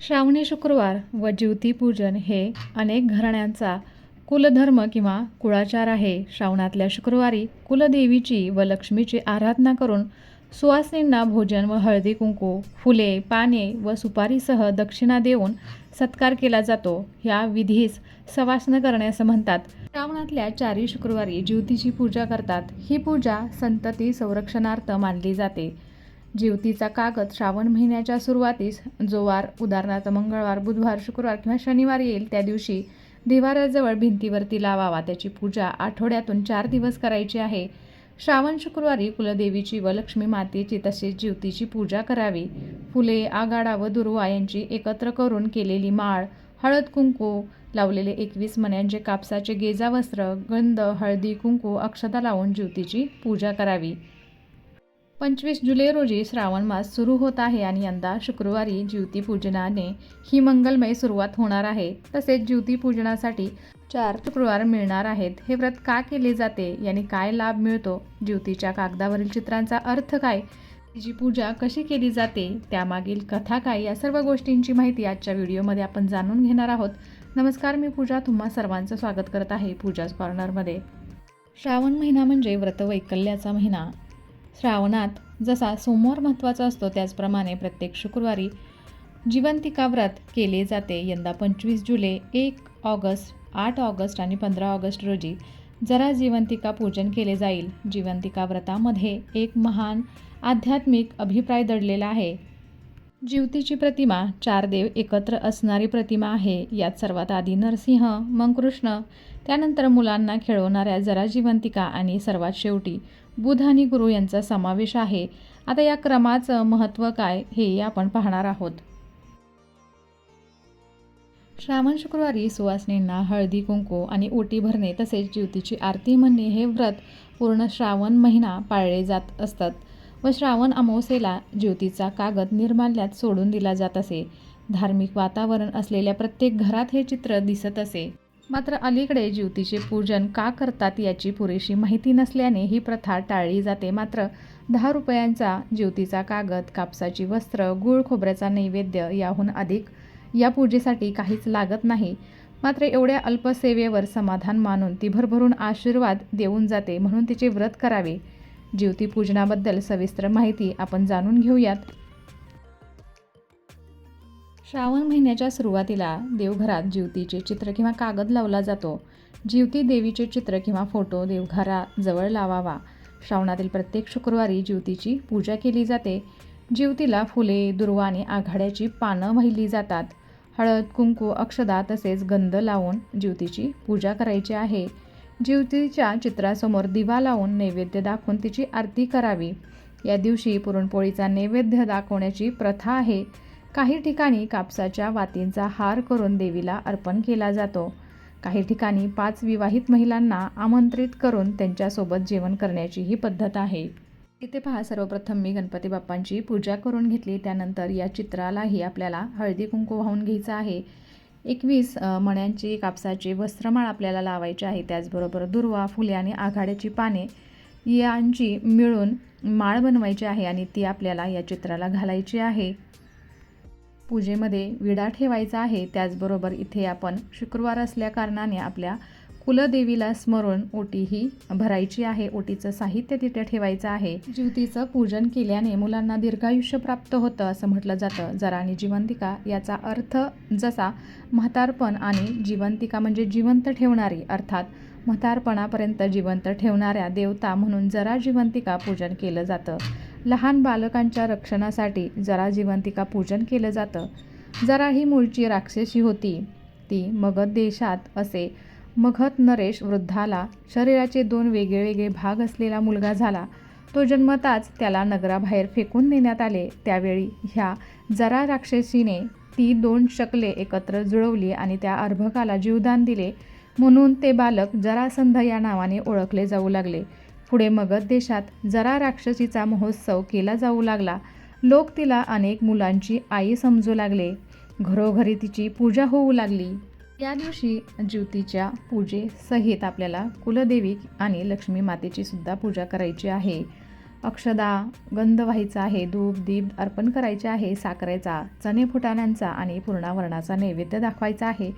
श्रावणी शुक्रवार व ज्योतिपूजन हे अनेक घराण्यांचा कुलधर्म किंवा कुळाचार आहे. श्रावणातल्या शुक्रवारी कुलदेवीची व लक्ष्मीची आराधना करून सुवासिनींना भोजन व हळदी कुंकू फुले पाने व सुपारीसह दक्षिणा देऊन सत्कार केला जातो. ह्या विधीस सवासनं करणे असं म्हणतात. श्रावणातल्या चारी शुक्रवारी ज्योतीची पूजा करतात. ही पूजा संतती संरक्षणार्थ मानली जाते. ज्योतीचा कागद श्रावण महिन्याच्या सुरुवातीस जो वार उदाहरणार्थ मंगळवार बुधवार शुक्रवार किंवा शनिवार येईल त्या दिवशी देवाऱ्याजवळ भिंतीवरती लावावा. त्याची पूजा आठवड्यातून चार दिवस करायची आहे. श्रावण शुक्रवारी कुलदेवीची व लक्ष्मी मातेची तसेच ज्योतीची पूजा करावी. फुले आगाडा व दुर्वा यांची एकत्र करून केलेली माळ हळद कुंकू लावलेले एकवीस मण्यांचे कापसाचे गेजा वस्त्र गंध हळदी कुंकू अक्षता लावून ज्योतीची पूजा करावी. पंचवीस जुलै रोजी श्रावण मास सुरू होत आहे आणि यंदा शुक्रवारी ज्योतिपूजनाने ही मंगलमय सुरुवात होणार आहे. तसेच ज्योतिपूजनासाठी चार शुक्रवार मिळणार आहेत. हे व्रत का केले जाते? याने काय लाभ मिळतो? ज्योतीच्या कागदावरील चित्रांचा अर्थ काय? तिची पूजा कशी केली जाते? त्यामागील कथा काय? या सर्व गोष्टींची माहिती आजच्या व्हिडिओमध्ये आपण जाणून घेणार आहोत. नमस्कार मी पूजा. तुम्हा सर्वांचं स्वागत करत आहे पूजाज कॉर्नरमध्ये श्रावण महिना म्हणजे व्रतवैकल्याचा महिना. श्रावणात जसा सोमवार महत्त्वाचा असतो त्याचप्रमाणे प्रत्येक शुक्रवारी जिवंतिका व्रत केले जाते. यंदा पंचवीस जुलै एक ऑगस्ट आठ ऑगस्ट आणि पंधरा ऑगस्ट रोजी जरा जिवंतिका पूजन केले जाईल. जिवंतिका व्रतामध्ये एक महान आध्यात्मिक अभिप्राय दडलेला आहे. जीवतीची प्रतिमा चार देव एकत्र असणारी प्रतिमा आहे. यात सर्वात आधी नरसिंह मग कृष्ण त्यानंतर मुलांना खेळवणाऱ्या जरा जिवंतिका आणि सर्वात शेवटी बुध आणि गुरु यांचा समावेश आहे. आता या क्रमाचं महत्त्व काय हे आपण पाहणार आहोत. श्रावण शुक्रवारी सुवासनींना हळदी कुंकू आणि ओटी भरणे तसेच ज्योतीची आरती म्हणणे हे व्रत पूर्ण श्रावण महिना पाळले जात असतात व श्रावण अमावस्येला ज्योतीचा कागद निर्माल्यात सोडून दिला जात असे. धार्मिक वातावरण असलेल्या प्रत्येक घरात हे चित्र दिसत असे. मात्र अलीकडे ज्योतीचे पूजन का करतात याची पुरेशी माहिती नसल्याने ही प्रथा टाळली जाते. मात्र दहा रुपयांचा ज्योतीचा कागद कापसाची वस्त्र गूळ खोबऱ्याचा नैवेद्य याहून अधिक या पूजेसाठी काहीच लागत नाही. मात्र एवढ्या अल्पसेवेवर समाधान मानून ती भरभरून आशीर्वाद देऊन जाते म्हणून तिचे व्रत करावे. ज्योतीपूजनाबद्दल सविस्तर माहिती आपण जाणून घेऊयात. श्रावण महिन्याच्या सुरुवातीला देवघरात ज्योतीचे चित्र किंवा कागद लावला जातो. ज्योती देवीचे चित्र किंवा फोटो देवघराजवळ लावावा. श्रावणातील प्रत्येक शुक्रवारी ज्योतीची पूजा केली जाते. ज्योतीला फुले दुर्वा आणि आघाड्याची पानं वाहिली जातात. हळद कुंकू अक्षदा तसेच गंध लावून ज्योतीची पूजा करायची आहे. ज्योतीच्या चित्रासमोर दिवा लावून नैवेद्य दाखवून तिची आरती करावी. या दिवशी पुरणपोळीचा नैवेद्य दाखवण्याची प्रथा आहे. काही ठिकाणी कापसाच्या वातींचा हार करून देवीला अर्पण केला जातो. काही ठिकाणी पाच विवाहित महिलांना आमंत्रित करून त्यांच्यासोबत जेवण करण्याची ही पद्धत आहे. इथे पहा सर्वप्रथम मी गणपती बाप्पांची पूजा करून घेतली. त्यानंतर या चित्रालाही आपल्याला हळदी कुंकू वाहून घ्यायचं आहे. एकवीस मण्यांची कापसाची वस्त्रमाळ आपल्याला लावायची आहे. त्याचबरोबर दुर्वा फुले आणि आघाड्याची पाने यांची मिळून माळ बनवायची आहे आणि ती आपल्याला या चित्राला घालायची आहे. पूजेमध्ये विडा ठेवायचा आहे. त्याचबरोबर इथे आपण शुक्रवार असल्याकारणाने आपल्या कुलदेवीला स्मरून ओटी ही भरायची आहे. ओटीचं साहित्य तिथे ठेवायचं आहे. ज्योतीचं पूजन केल्याने मुलांना दीर्घायुष्य प्राप्त होतं असं म्हटलं जातं. जरा आणि जिवंतिका याचा अर्थ जसा म्हातारपण आणि जिवंतिका म्हणजे जिवंत ठेवणारी अर्थात म्हातारपणापर्यंत जिवंत ठेवणाऱ्या देवता म्हणून जरा जिवंतिका पूजन केलं जातं. लहान बालकांच्या रक्षणासाठी जरा जिवंतिका पूजन केलं जातं. जरा ही मूळची राक्षसी होती. ती मगध देशात असे मगध नरेश वृद्धाला शरीराचे दोन वेगळे वेगळे भाग असलेला मुलगा झाला. तो जन्मताच त्याला नगराबाहेर फेकून देण्यात आले. त्यावेळी ह्या जरा राक्षसीने ती दोन शकले एकत्र जुळवली आणि त्या अर्भकाला जीवदान दिले. म्हणून ते बालक जरासंध या नावाने ओळखले जाऊ लागले. पुढे मगध देशात जरा राक्षसीचा महोत्सव केला जाऊ लागला. लोक तिला अनेक मुलांची आई समजू लागले. घरोघरी तिची पूजा होऊ लागली. या दिवशी ज्योतीच्या पूजेसहित आपल्याला कुलदेवी आणि लक्ष्मी मातेची सुद्धा पूजा करायची आहे. अक्षदा गंध व्हायचा आहे धूप दीप अर्पण करायचे आहे साखरेचा चणे फुटाण्यांचा आणि पूर्णावरणाचा नैवेद्य दाखवायचा आहे.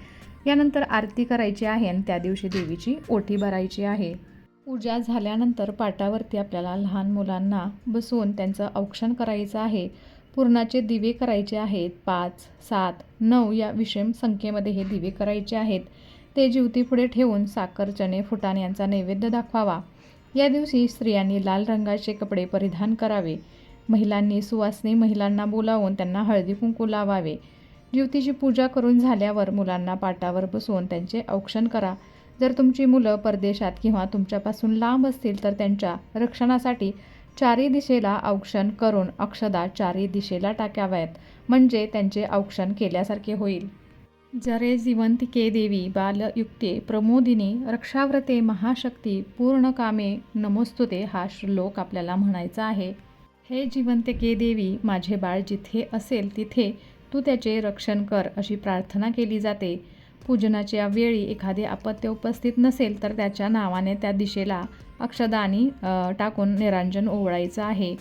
यानंतर आरती करायची आहे आणि त्या दिवशी देवीची ओटी भरायची आहे. पूजा झाल्यानंतर पाटावरती आपल्याला लहान मुलांना बसवून त्यांचं औक्षण करायचं आहे. पूर्णाचे दिवे करायचे आहेत. पाच सात नऊ या विषम संख्येमध्ये हे दिवे करायचे आहेत. ते ज्योती पुढे ठेवून साखर चणे फुटाण यांचा नैवेद्य दाखवावा. या दिवशी स्त्रियांनी लाल रंगाचे कपडे परिधान करावे. महिलांनी सुवासनी महिलांना बोलावून त्यांना हळदी कुंकू लावावे. ज्योतीची पूजा करून झाल्यावर मुलांना पाटावर बसवून त्यांचे औक्षण करा. जर तुमची मुलं परदेशात किंवा तुमच्यापासून लांब असतील तर त्यांच्या रक्षणासाठी चारी दिशेला औक्षण करून अक्षदा चारी दिशेला टाकाव्यात. म्हणजे त्यांचे औक्षण केल्यासारखे होईल. जरे जिवंतिके देवी बालयुक्ते प्रमोदिनी रक्षाव्रते महाशक्ती पूर्ण कामे नमोस्तुते हा श्लोक आपल्याला म्हणायचा आहे. हे जिवंतिके देवी माझे बाळ जिथे असेल तिथे तू त्याचे रक्षण कर अशी प्रार्थना केली जाते. पूजनाच्या वेळी एखादे अपत्य उपस्थित नसेल तर त्याच्या नावाने त्या दिशेला अक्षदानी टाकून निरांजन ओवळायचं आहे.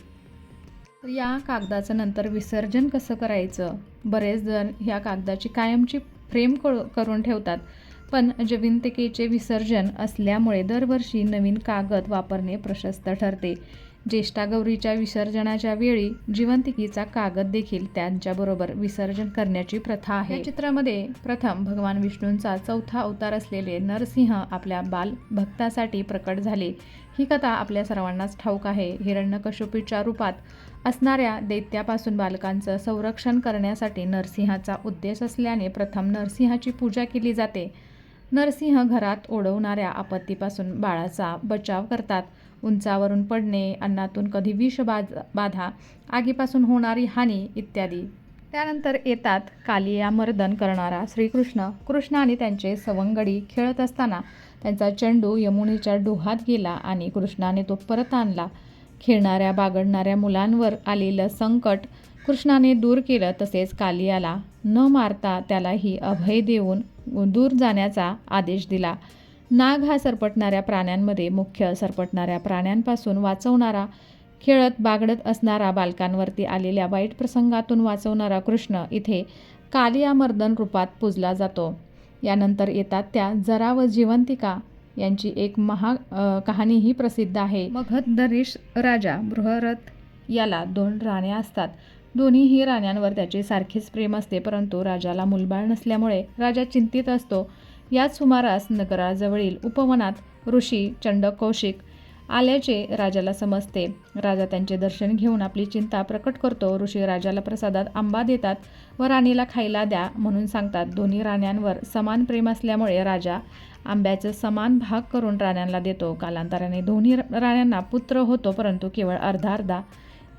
तर या कागदाचं नंतर विसर्जन कसं करायचं? बरेच जण ह्या कागदाची कायमची फ्रेम करू करून ठेवतात. पण जविंतिकेचे विसर्जन असल्यामुळे दरवर्षी नवीन कागद वापरणे प्रशस्त ठरते. ज्येष्ठा गौरीच्या विसर्जनाच्या वेळी जिवंतिकीचा कागद देखील त्यांच्याबरोबर विसर्जन करण्याची प्रथा आहे. या चित्रामध्ये प्रथम भगवान विष्णूंचा चौथा अवतार असलेले नरसिंह आपल्या बाल भक्तासाठी प्रकट झाले. ही कथा आपल्या सर्वांनाच ठाऊक आहे. हिरण्यकशोपीच्या रूपात असणाऱ्या दैत्यापासून बालकांचं संरक्षण करण्यासाठी नरसिंहाचा उद्देश असल्याने प्रथम नरसिंहाची पूजा केली जाते. नरसिंह घरात ओढवणाऱ्या आपत्तीपासून बाळाचा बचाव करतात. उंचावरून पडणे अन्नातून कधी विष बाज बाधा आगीपासून होणारी हानी इत्यादी. त्यानंतर येतात कालिया मर्दन करणारा श्रीकृष्ण. कृष्ण आणि त्यांचे सवंगडी खेळत असताना त्यांचा चेंडू यमुनेच्या डोहात गेला आणि कृष्णाने तो परत आणला. खेळणाऱ्या बागडणाऱ्या मुलांवर आलेलं संकट कृष्णाने दूर केलं तसेच कालियाला न मारता त्यालाही अभय देऊन दूर जाण्याचा आदेश दिला. नाग हा सरपटणाऱ्या प्राण्यांमध्ये मुख्य सरपटणाऱ्या प्राण्यांपासून वाचवणारा खेळत बागडत असणारा बालकांवरती आलेल्या वाईट प्रसंगातून वाचवणारा कृष्ण इथे कालियामर्दन रूपात पूजला जातो. यानंतर येतात त्या जरा व जिवंतिका यांची एक महा कहाणी ही प्रसिद्ध आहे. मगध दरीश राजा बृहरथ याला दोन राण्या असतात. दोन्हीही राण्यांवर त्याचे सारखेच प्रेम असते परंतु राजाला मुलबाळ नसल्यामुळे राजा चिंतित असतो. याच सुमारास नगराजवळील उपवनात ऋषी चंड कौशिक आल्याचे राजाला समजते. राजा त्यांचे दर्शन घेऊन आपली चिंता प्रकट करतो. ऋषी राजाला प्रसादात आंबा देतात व राणीला खायला द्या म्हणून सांगतात. दोन्ही राण्यांवर समान प्रेम असल्यामुळे राजा आंब्याचं समान भाग करून राण्यांना देतो. कालांतराने दोन्ही राण्यांना पुत्र होतो परंतु केवळ अर्धा अर्धा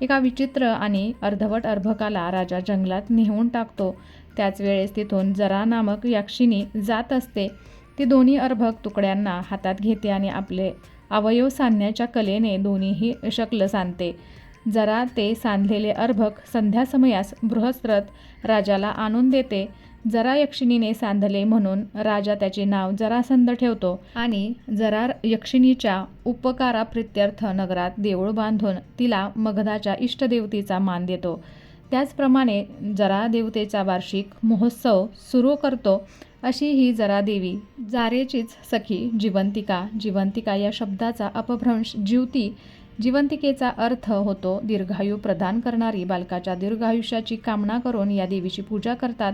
एका विचित्र आणि अर्धवट अर्भकाला राजा जंगलात नेऊन टाकतो. त्याच वेळेस तिथून जरा नामक यक्षिणी जात असते. ती दोन्ही अर्भक तुकड्यांना हातात घेते आणि आपले अवयव सांधण्याच्या कलेने दोन्हीही शकल सांधते जरा ते सांधलेले अर्भक संध्यासमयास बृहस्रथ राजाला आणून देते. जरा यक्षिणीने सांधले म्हणून राजा त्याचे नाव जरासंध ठेवतो आणि जरा यक्षिणीच्या उपकाराप्रित्यर्थ नगरात देऊळ बांधून तिला मगधाच्या इष्टदेवतेचा मान देतो. त्याचप्रमाणे जरा देवतेचा वार्षिक महोत्सव सुरू करतो अशी ही जरा देवी जारेचीच सखी जिवंतिका जिवंतिका या शब्दाचा अपभ्रंश जीवती जिवंतिकेचा अर्थ होतो दीर्घायू प्रदान करणारी बालकाच्या दीर्घायुष्याची कामना करून या देवीची पूजा करतात.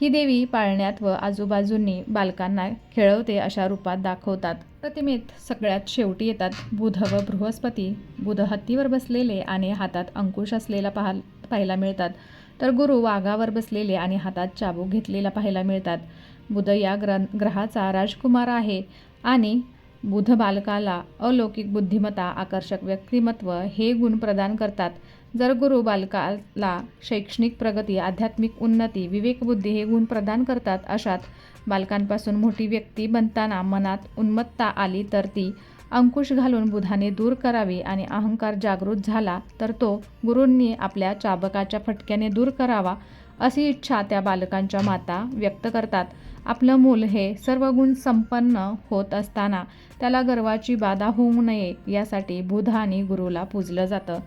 ही देवी पाळण्यात व आजूबाजूंनी बालकांना खेळवते अशा रूपात दाखवतात. प्रतिमेत सगळ्यात शेवटी येतात बुध व बृहस्पती. बुध हत्तीवर बसलेले आणि हातात अंकुश असलेला पाहाल पाहायला मिळतात. तर गुरु वाघावर बसलेले आणि हातात चाबूक घेतलेला पाहायला मिळतात. बुध या ग्र ग्रहाचा राजकुमार आहे आणि बुध बालकाला अलौकिक बुद्धिमत्ता आकर्षक व्यक्तिमत्व हे गुण प्रदान करतात. जर गुरु बालकाला शैक्षणिक प्रगती आध्यात्मिक उन्नती विवेकबुद्धी हे गुण प्रदान करतात अशात बालकांपासून मोठी व्यक्ती बनताना मनात उन्मत्ता आली तर ती अंकुश घालून बुधाने दूर करावी आणि अहंकार जागृत झाला तर तो गुरूंनी आपल्या चाबकाच्या फटक्याने दूर करावा अशी इच्छा त्या बालकांच्या माता व्यक्त करतात. आपलं मूल हे सर्व गुण संपन्न होत असताना त्याला गर्वाची बाधा होऊ नये यासाठी बुध आणि गुरुला पूजलं जातं.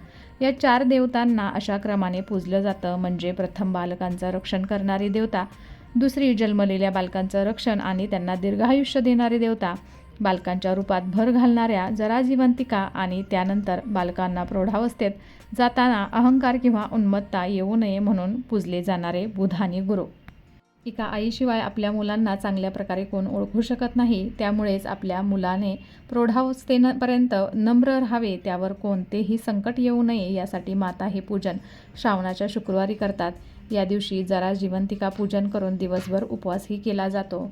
या चार देवतांना अशा क्रमाने पूजलं जातं म्हणजे प्रथम बालकांचं रक्षण करणारी देवता दुसरी जन्मलेल्या बालकांचं रक्षण आणि त्यांना दीर्घायुष्य देणारी देवता. बालकांच्या रूपात भर घालणाऱ्या जराजीवंतिका आणि त्यानंतर बालकांना प्रौढावस्थेत जाताना अहंकार किंवा उन्मत्ता येऊ नये म्हणून पूजले जाणारे बुधानी गुरु. एका आईशिवाय आपल्या मुलांना चांगल्या प्रकारे कोण ओळखू शकत नाही त्यामुळेच आपल्या मुलाने प्रौढावस्थेपर्यंत नम्र राहावे त्यावर कोणतेही संकट येऊ नये यासाठी माता हे पूजन श्रावणाच्या शुक्रवारी करतात. या दिवशी जरा जिवंतिका पूजन करून दिवसभर उपवासही केला जातो.